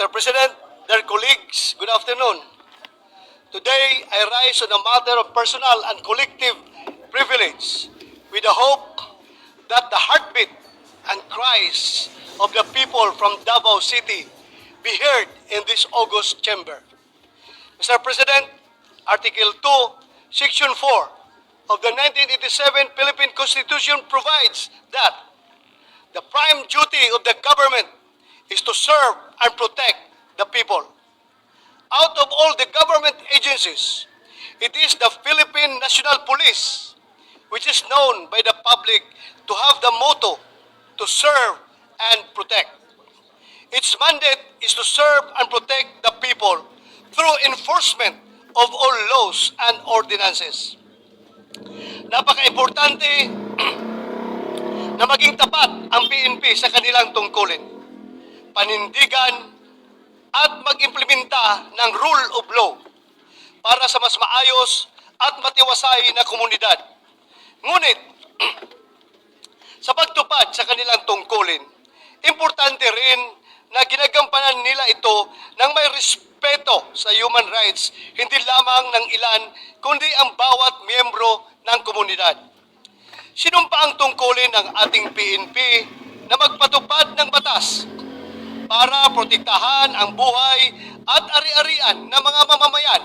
Mr. President, dear colleagues, good afternoon. Today, I rise on a matter of personal and collective privilege with the hope that the heartbeat and cries of the people from Davao City be heard in this August chamber. Mr. President, Article 2, Section 4 of the 1987 Philippine Constitution provides that the prime duty of the government is to serve and protect the people. Out of all the government agencies, it is the Philippine National Police, which is known by the public to have the motto to serve and protect. Its mandate is to serve and protect the people through enforcement of all laws and ordinances. Napaka-importante na maging tapat ang PNP sa kanilang tungkulin, panindigan at mag-implementa ng rule of law para sa mas maayos at matiwasay na komunidad. Ngunit, sa pagtupad sa kanilang tungkulin, importante rin na ginagampanan nila ito ng may respeto sa human rights, hindi lamang ng ilan, kundi ang bawat miyembro ng komunidad. Sinumpa ang tungkulin ng ating PNP na magpatupad ng batas para protektahan ang buhay at ari-arian ng mga mamamayan.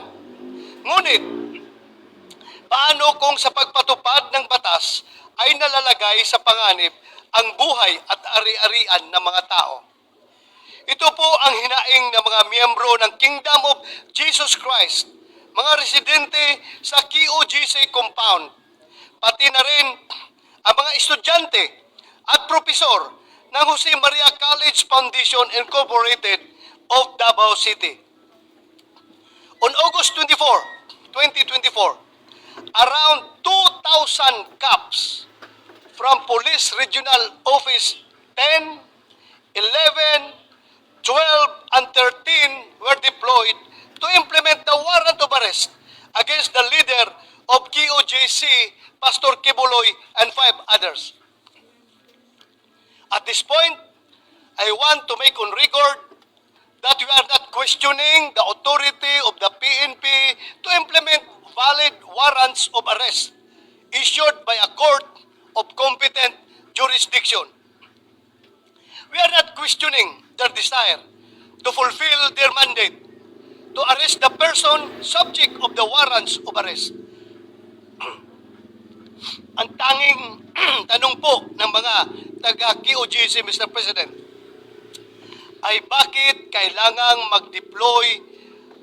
Ngunit, paano kung sa pagpatupad ng batas ay nalalagay sa panganib ang buhay at ari-arian ng mga tao? Ito po ang hinaing ng mga miyembro ng Kingdom of Jesus Christ, mga residente sa QOGC compound, pati na rin ang mga estudyante at propesor ng Jose Maria College Foundation Incorporated of Davao City. On August 24, 2024, around 2,000 cops from Police Regional Office 10, 11, 12, and 13 were deployed to implement the warrant of arrest against the leader of QOJC, Pastor Kibuloy, and five others. At this point, I want to make on record that we are not questioning the authority of the PNP to implement valid warrants of arrest issued by a court of competent jurisdiction. We are not questioning their desire to fulfill their mandate to arrest the person subject of the warrants of arrest. Ang tanging tanong po ng mga taga-QOGC, Mr. President, ay bakit kailangang mag-deploy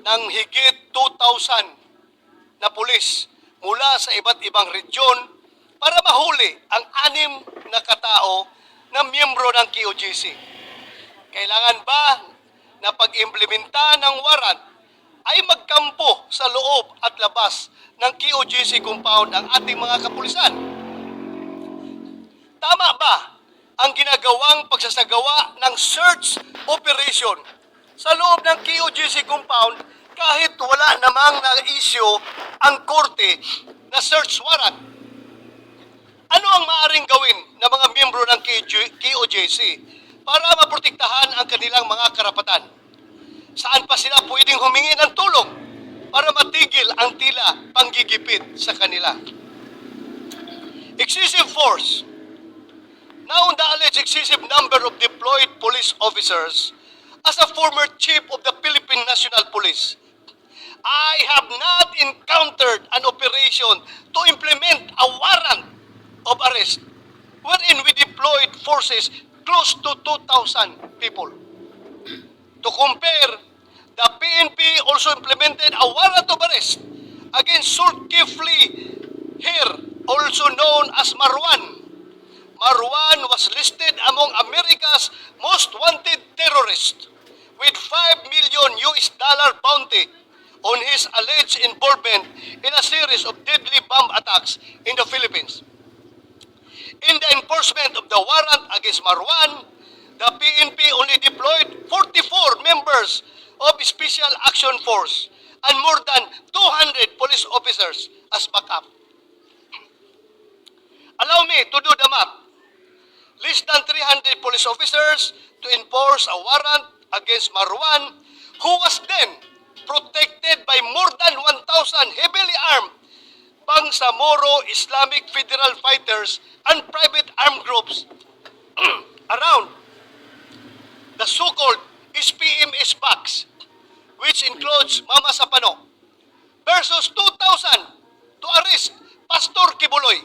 ng higit 2,000 na pulis mula sa iba't ibang region para mahuli ang anim na katao na miyembro ng QOGC. Kailangan ba na pag-implementa ng warrant ay magkampo sa loob at labas ng QOGC compound ang ating mga kapulisan? Tama ba ang ginagawang pagsasagawa ng search operation sa loob ng QOGC compound kahit wala namang na-issue ang korte na search warrant? Ano ang maaring gawin ng mga miyembro ng QOJC para maprotektahan ang kanilang mga karapatan? Saan pa sila pwedeng humingi ng tulong para matigil ang tila panggigipit sa kanila? Excessive force. Now the alleged excessive number of deployed police officers as a former chief of the Philippine National Police, I have not encountered an operation to implement a warrant of arrest wherein we deployed forces close to 2,000 people. To compare, the PNP also implemented a warrant of arrest against Sulkifli here, also known as Marwan. Marwan was listed among America's most wanted terrorists with 5 million US dollar bounty on his alleged involvement in a series of deadly bomb attacks in the Philippines. In the enforcement of the warrant against Marwan, the PNP only deployed 44 members of Special Action Force and more than 200 police officers as backup. Allow me to do the math. Less than 300 police officers to enforce a warrant against Marwan, who was then protected by more than 1,000 heavily armed Bangsamoro Islamic Federal Fighters and private armed groups around the so-called SPMS box, which includes Mama Sapano, versus 2,000 to arrest Pastor Kibuloy.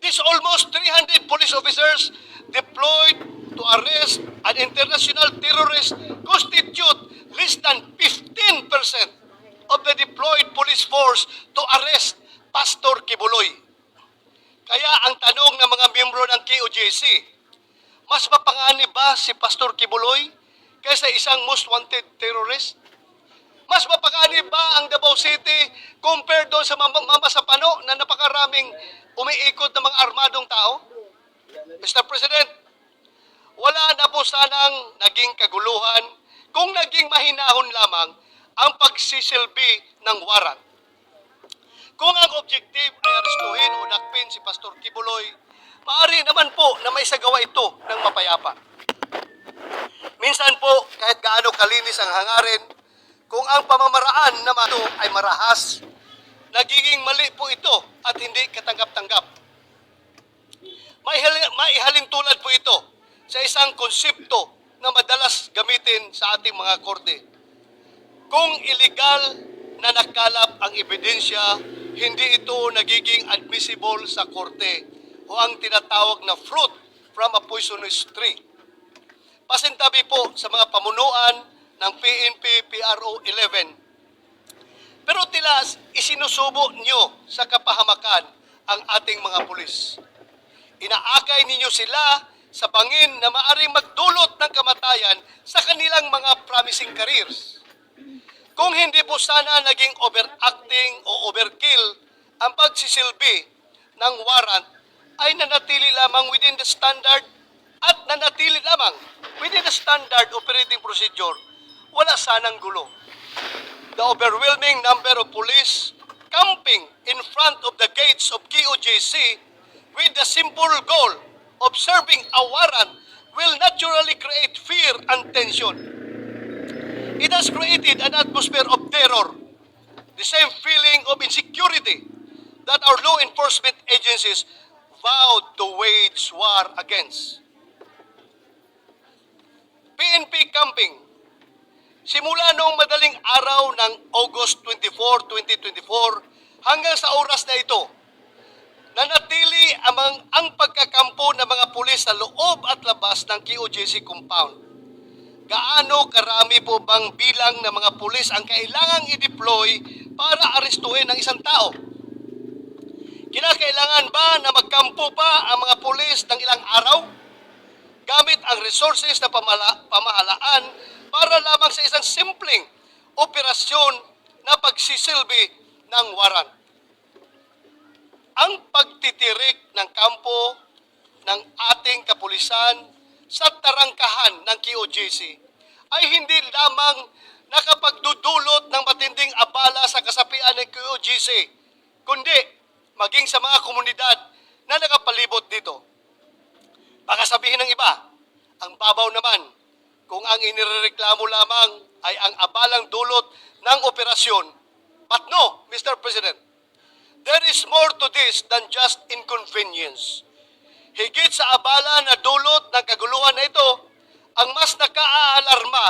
These almost 300 police officers deployed to arrest an international terrorist constitute less than 15% of the deployed police force to arrest Pastor Kibuloy. Kaya ang tanong ng mga miyembro ng KOJC, mas mapanganib ba si Pastor Kibuloy kaysa isang most wanted terrorist? Mas mapanganib ba ang Davao City compared doon sa mama, sa pano na napakaraming umiikot ng mga armadong tao? Mr. President, wala na po sanang naging kaguluhan kung naging mahinahon lamang ang pagsisilbi ng warrant. Kung ang objective ay arestuhin o dakpin si Pastor Kibuloy, maaari naman po na may sagawa ito ng mapayapa. Minsan po, kahit gaano kalinis ang hangarin, kung ang pamamaraan naman ito ay marahas, nagiging mali po ito at hindi katanggap-tanggap. May, hali- may ihalin tulad po ito sa isang konsepto na madalas gamitin sa ating mga korte. Kung illegal na nakalap ang ebidensya, hindi ito nagiging admissible sa korte o ang tinatawag na fruit from a poisonous tree. Pasintabi po sa mga pamunuan ng PNP PRO 11. Pero tila isinusubo nyo sa kapahamakan ang ating mga pulis. Inaakay ninyo sila sa bangin na maaring magdulot ng kamatayan sa kanilang mga promising careers. Kung hindi po sana naging overacting o overkill ang pagsisilbi ng warrant, ay nanatili lamang within the standard at nanatili lamang within the standard operating procedure, wala sanang gulo. The overwhelming number of police camping in front of the gates of KOJC with the simple goal of serving a warrant will naturally create fear and tension. It has created an atmosphere of terror, the same feeling of insecurity that our law enforcement agencies vowed to wage war against. PNP camping. Simula noong madaling araw ng August 24, 2024 hanggang sa oras na ito, nanatili amang ang pagkakampo ng mga pulis sa loob at labas ng QJC compound. Gaano karami po bang bilang ng mga pulis ang kailangang i-deploy para arestuhin ng isang tao? Kinakailangan ba na magkampo pa ang mga pulis ng ilang araw? Gamit ang resources na pamala- pamahalaan para lamang sa isang simpleng operasyon na pagsisilbi ng warrant. Ang pagtitirik ng kampo ng ating kapulisan sa tarangkahan ng QOJC ay hindi lamang nakapagdudulot ng matinding abala sa kasapian ng QOJC, kundi komunidad na nakapalibot dito. Baka sabihin ng iba, ang babaw naman kung ang inireklamo lamang ay ang abalang dulot ng operasyon. But no, Mr. President, there is more to this than just inconvenience. Higit sa abala na dulot ng kaguluhan na ito, ang mas nakaalarma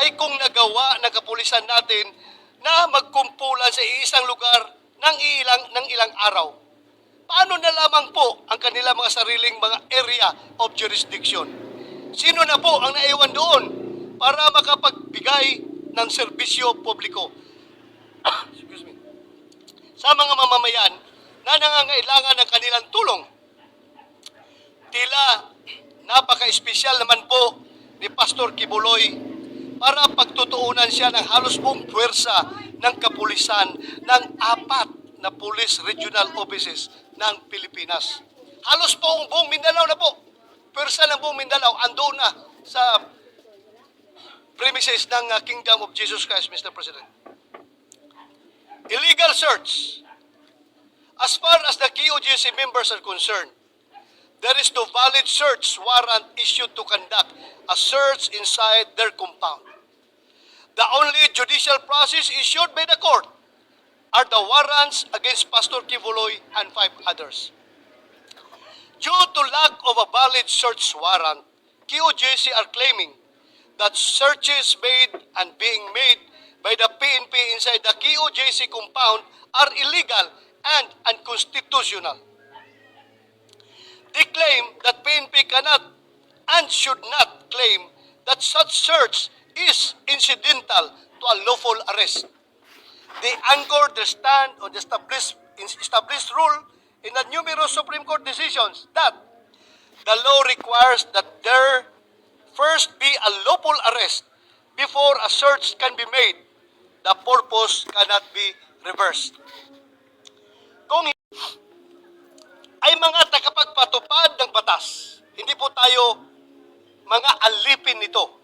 ay kung nagawa ng kapulisan natin na magkumpulan sa iisang lugar ng ilang, ng ilang araw. Paano na lamang po ang kanilang mga sariling mga area of jurisdiction? Sino na po ang naiwan doon para makapagbigay ng serbisyo publiko? Excuse me. Sa mga mamamayan na nangangailangan ng kanilang tulong. Tila napaka-espesyal naman po ni Pastor Kibuloy para pagtutuunan siya ng halos buong puwersa ng kapulisan ng apat na police regional offices ng Pilipinas. Halos po ang buong Mindanao na po. Puwersa ng buong Mindanao andoon na sa premises ng uh, Kingdom of Jesus Christ, Mr. President. Illegal search. As far as the QOGC members are concerned, there is no valid search warrant issued to conduct a search inside their compound. The only judicial process issued by the court are the warrants against Pastor Kibuloy and five others. Due to lack of a valid search warrant, QJC are claiming that searches made and being made by the PNP inside the QJC compound are illegal and unconstitutional. They claim that PNP cannot and should not claim that such search is incidental to a lawful arrest. They anchor their stand on the established, established rule in the numerous Supreme Court decisions that the law requires that there first be a lawful arrest before a search can be made. The purpose cannot be reversed. Kung ay mga tagapagpatupad ng batas, hindi po tayo mga alipin nito.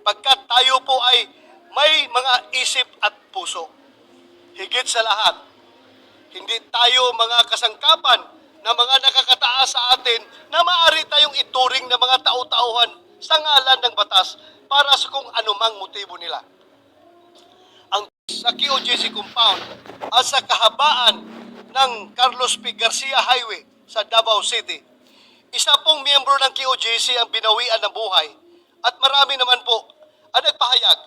Pagkat tayo po ay may mga isip at puso. Higit sa lahat, hindi tayo mga kasangkapan na mga nakakataas sa atin na maaari tayong ituring na mga tao-tauhan sa ngalan ng batas para sa kung anumang motibo nila. Ang sa QJC compound at sa kahabaan ng Carlos P. Garcia Highway sa Davao City, isa pong miyembro ng QJC ang binawian ng buhay at marami naman po ang nagpahayag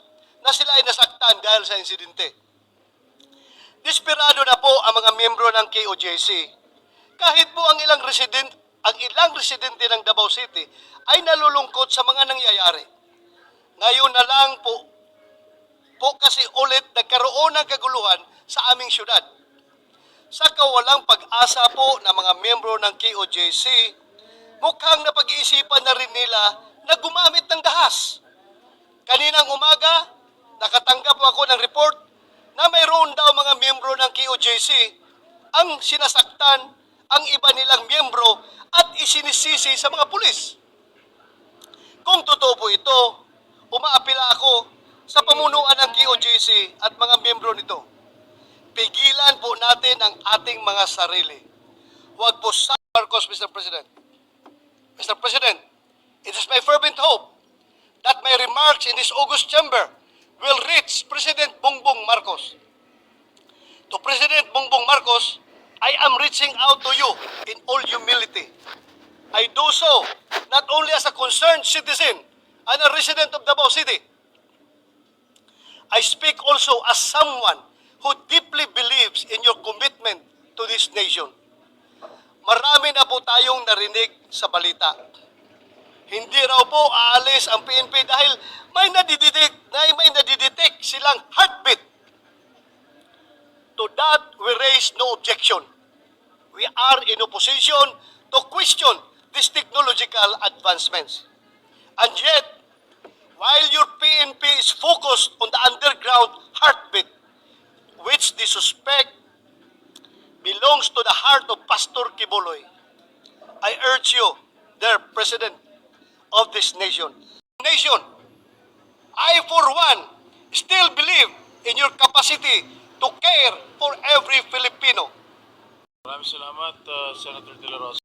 na sila ay nasaktan dahil sa insidente. Desperado na po ang mga miyembro ng KOJC. Kahit po ang ilang resident, ang ilang residente ng Davao City ay nalulungkot sa mga nangyayari. Ngayon na lang po, po kasi ulit nagkaroon ng kaguluhan sa aming syudad. Sa kawalang pag-asa po ng mga miyembro ng KOJC, mukhang napag-iisipan na rin nila na gumamit ng dahas. Kaninang umaga, nakatanggap ako ng report na mayroon daw mga miyembro ng KOJC ang sinasaktan ang iba nilang miyembro at isinisisi sa mga pulis. Kung totoo po ito, umaapila ako sa pamunuan ng KOJC at mga miyembro nito. Pigilan po natin ang ating mga sarili. Huwag po sa Marcos, Mr. President. Mr. President, it is my fervent hope that my remarks in this August chamber will reach President Bongbong Marcos. To President Bongbong Marcos, I am reaching out to you in all humility. I do so not only as a concerned citizen and a resident of Davao City. I speak also as someone who deeply believes in your commitment to this nation. Marami na po tayong narinig sa balita hindi raw po aalis ang PNP dahil may nadidetect, na may nadidetect silang heartbeat. To that, we raise no objection. We are in opposition to question these technological advancements. And yet, while your PNP is focused on the underground heartbeat, which they suspect belongs to the heart of Pastor Kibuloy, I urge you, their President, of this nation. Nation, I for one still believe in your capacity to care for every Filipino. Maraming salamat, uh, Senator De La Rosa.